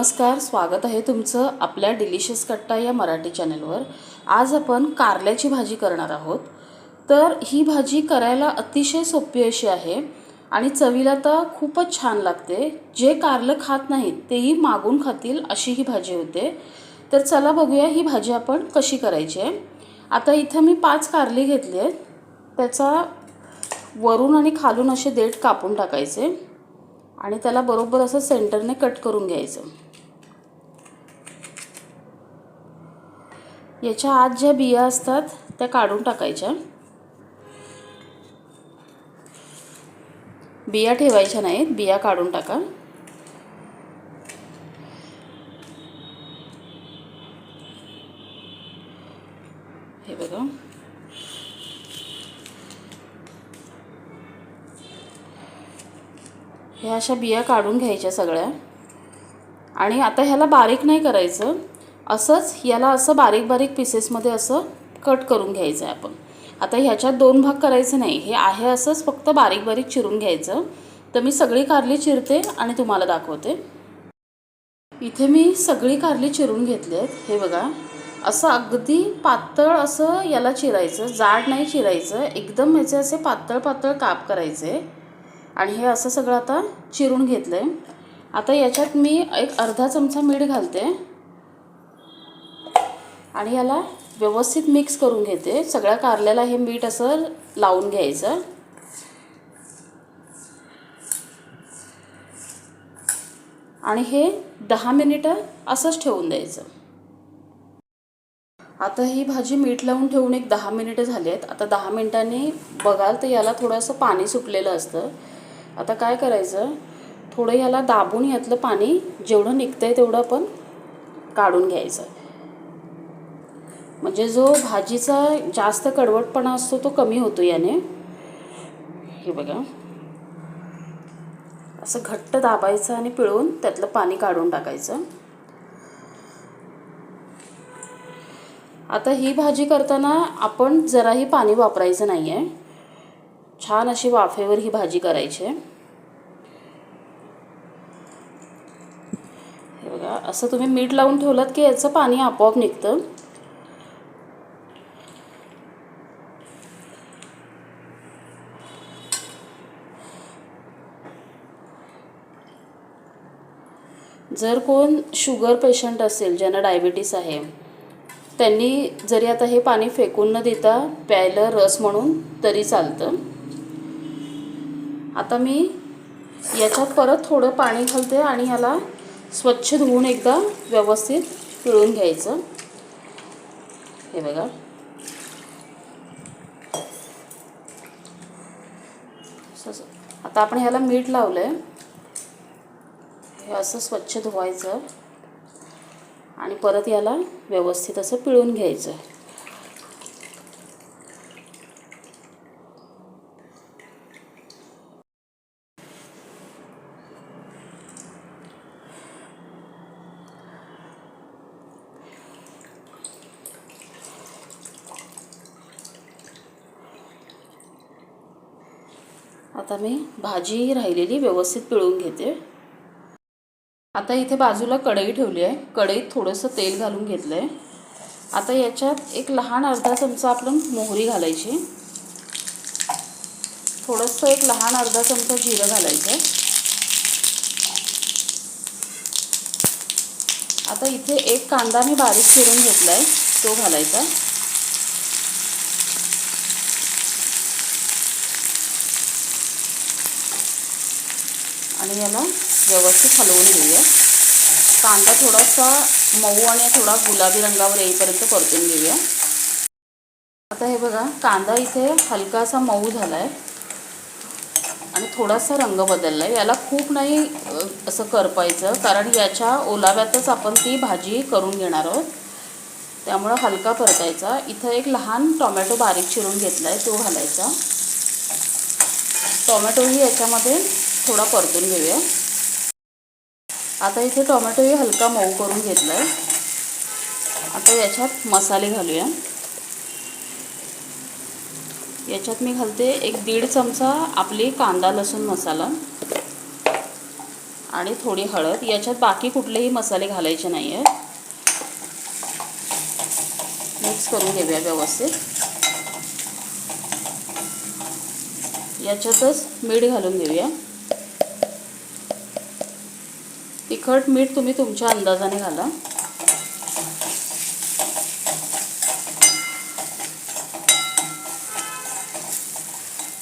नमस्कार स्वागत आहे तुमचं आपल्या डिलिशियस कट्टा या मराठी चॅनलवर. आज आपण कारल्याची भाजी करणार आहोत. तर ही भाजी करायला अतिशय सोपी अशी आहे आणि चवीला तर खूपच छान लागते. जे कारलं खात नाहीत तेही मागून खातील अशी ही भाजी होते. तर चला बघूया ही भाजी आपण कशी करायची आहे. आता इथं मी पाच कारली घेतली आहेत. त्याचा वरून आणि खालून असे देठ कापून टाकायचे आणि त्याला बरोबर असं सेंटरने कट करून घ्यायचं. याच्या आत ज्या बिया असतात त्या काढून टाकायच्या. बिया ठेवायच्या नाहीत बिया काढून टाका. हे बघा. ह्या अशा बिया काढून घ्यायच्या सगळ्या. आणि आता ह्याला बारीक नाही करायचं. असंच याला असं बारीक बारीक पीसेसमध्ये असं कट करून घ्यायचं आहे आपण. आता ह्याच्यात दोन भाग करायचे नाही. हे आहे असंच फक्त बारीक बारीक चिरून घ्यायचं. तर मी सगळी कारली चिरते आणि तुम्हाला दाखवते. इथे मी सगळी कारली चिरून घेतली आहेत. हे बघा. असं अगदी पातळ असं याला चिरायचं. जाड नाही चिरायचं. एकदम ह्याचे असे पातळ पातळ काप करायचे. आणि हे असं सगळं आता चिरून घेतलं आहे आता याच्यात मी एक अर्धा चमचा मीठ घालते. आणि याला व्यवस्थित मिक्स करून घेते. सगळ्या कारल्याला हे मीठ असं लावून घ्यायचं. आणि हे दहा मिनिटं असंच ठेवून द्यायचं. आता ही भाजी मीठ लावून ठेवून एक दहा मिनिटं झाली आहेत आता दहा मिनिटांनी बघाल तर याला थोडंसं पाणी सुटलेलं असतं. आता काय करायचं? थोडं याला दाबून यातलं पाणी जेवढं निघतं आहे तेवढं आपण काढून घ्यायचं. म्हणजे जो भाजीचा जास्त कडवटपणा असतो तो कमी होतो याने. हे बघा. असं घट्ट दाबायचं आणि पिळून त्यातलं पाणी काढून टाकायचं. आता ही भाजी करताना आपण जराही पाणी वापरायचं नाही आहे छान अशी वाफेवर ही भाजी करायची. आहे हे बघा असं तुम्ही मीठ लावून ठेवलात की याचं पाणी आपोआप निघतं. जर कोण शुगर पेशंट असेल ज्यांना डायबिटीस आहे त्यांनी जरी आता हे पाणी फेकून न देता प्यायला रस म्हणून तरी चालतं. आता मी याच्यात परत थोडं पाणी घालते आणि ह्याला स्वच्छ धुवून एकदा व्यवस्थित पिळून घ्यायचं. हे बघा. आता आपण ह्याला मीठ लावलं आहे हे असं स्वच्छ धुवायचं आणि परत याला व्यवस्थित असं पिळून घ्यायचं. आता मी भाजी राहिलेली व्यवस्थित पिळून घेते. आता इथे बाजूला कढई ठेवली आहे. कढईत थोडंसं तेल घालून घेतलं आहे आता याच्यात एक लहान अर्धा चमचा आपण मोहरी घालायची. थोडंसं एक लहान अर्धा चमचा जिरं घालायचं. आता इथे एक कांदा मी बारीक चिरून घेतला आहे तो घालायचा. आणि याला व्यवस्थित हलवून घेऊया. कांदा थोडासा मऊ आणि थोडा गुलाबी रंगावर येईपर्यंत परतून घेऊया. आता हे बघा कांदा इथे हलकासा मऊ झाला आहे आणि थोडासा रंग बदलला आहे याला खूप नाही असं करपायचं कारण याच्या ओलाव्यातच आपण ती भाजी करून घेणार आहोत. त्यामुळं हलका परतायचा. इथं एक लहान टोमॅटो बारीक चिरून घेतला आहे तो घालायचा. टोमॅटोही याच्यामध्ये थोडा परतून घेऊया. आता इथे टोमॅटोही हलका मऊ करून घेतला आहे आता याच्यात मसाले घालूया. याच्यात मी घालते एक दीड चमचा आपली कांदा लसूण मसाला आणि थोडी हळद. याच्यात बाकी कुठलेही मसाले घालायचे नाही आहेत मिक्स करून घेऊया व्यवस्थित. याच्यातच मीठ घालून घेऊया. तिखट मीठ तुम्ही तुमच्या अंदाजाने घाला.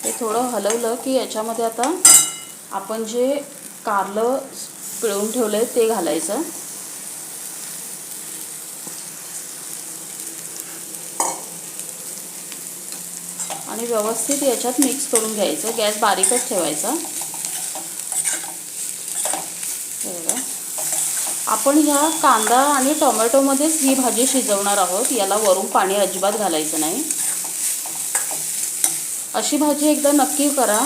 ते थोडं हलवलं की याच्यामध्ये आता आपण जे कारलं पिळून ठेवलं आहे ते घालायचं. आणि व्यवस्थित याच्यात मिक्स करून घ्यायचं. गॅस बारीकच ठेवायचा. बघा. आपण ह्या कांदा आणि टोमॅटोमध्येच ही भाजी शिजवणार आहोत. याला वरून पाणी अजिबात घालायचं नाही. अशी भाजी एकदा नक्की करा.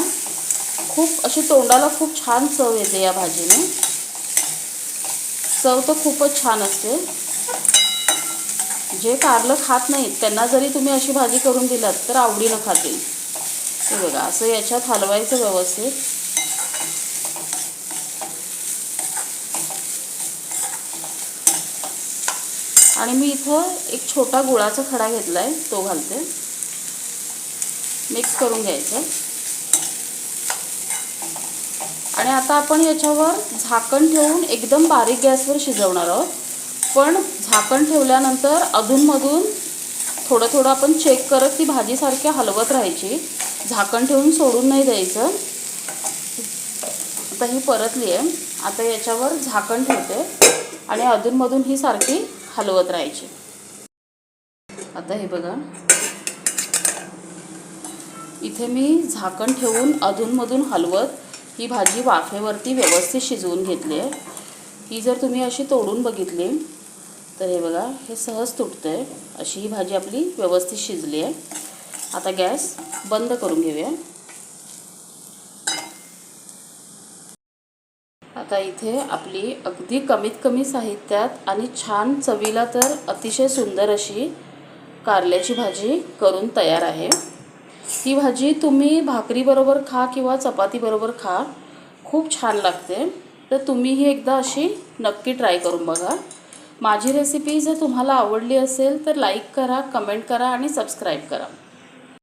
खूप अशी तोंडाला खूप छान चव येते या भाजीने. चव तर खूपच छान असते. जे कारलं खात नाहीत त्यांना जरी तुम्ही अशी भाजी करून दिलात तर आवडीनं खातील. हे बघा असं याच्यात हलवायचं व्यवस्थित. आणि मी इथं एक छोटा गुळाचा खडा घेतला आहे तो घालते. मिक्स करून घ्यायचं. आणि आता आपण याच्यावर झाकण ठेवून एकदम बारीक गॅसवर शिजवणार आहोत. पण झाकण ठेवल्यानंतर अधूनमधून थोडं थोडं आपण चेक करत ती भाजीसारखी हलवत राहायची. झाकण ठेवून सोडून नाही द्यायचं. आता ही परतली आहे आता याच्यावर झाकण ठेवते. आणि अधूनमधून ही सारखी हलवत राहायची. आता हे बघा. इथे मी झाकण ठेवून अधूनमधून हलवत ही भाजी वाफेवरती व्यवस्थित शिजवून घेतली आहे. ही जर तुम्ही अशी तोडून बघितली तर हे बघा हे सहज तुटतं आहे अशी ही भाजी आपली व्यवस्थित शिजली आहे. आता गॅस बंद करून घेऊया. आता इथे आपली अगदी कमीत कमी साहित्यात आणि छान चवीला तर अतिशय सुंदर अशी कारल्याची भाजी करून तयार आहे. ही भाजी तुम्ही भाकरीबरोबर खा किंवा चपातीबरोबर खा खूप छान लागते. तर तुम्हीही एकदा अशी नक्की ट्राय करून बघा. माझी रेसिपी जर तुम्हाला आवडली असेल तर लाईक करा कमेंट करा आणि सबस्क्राईब करा.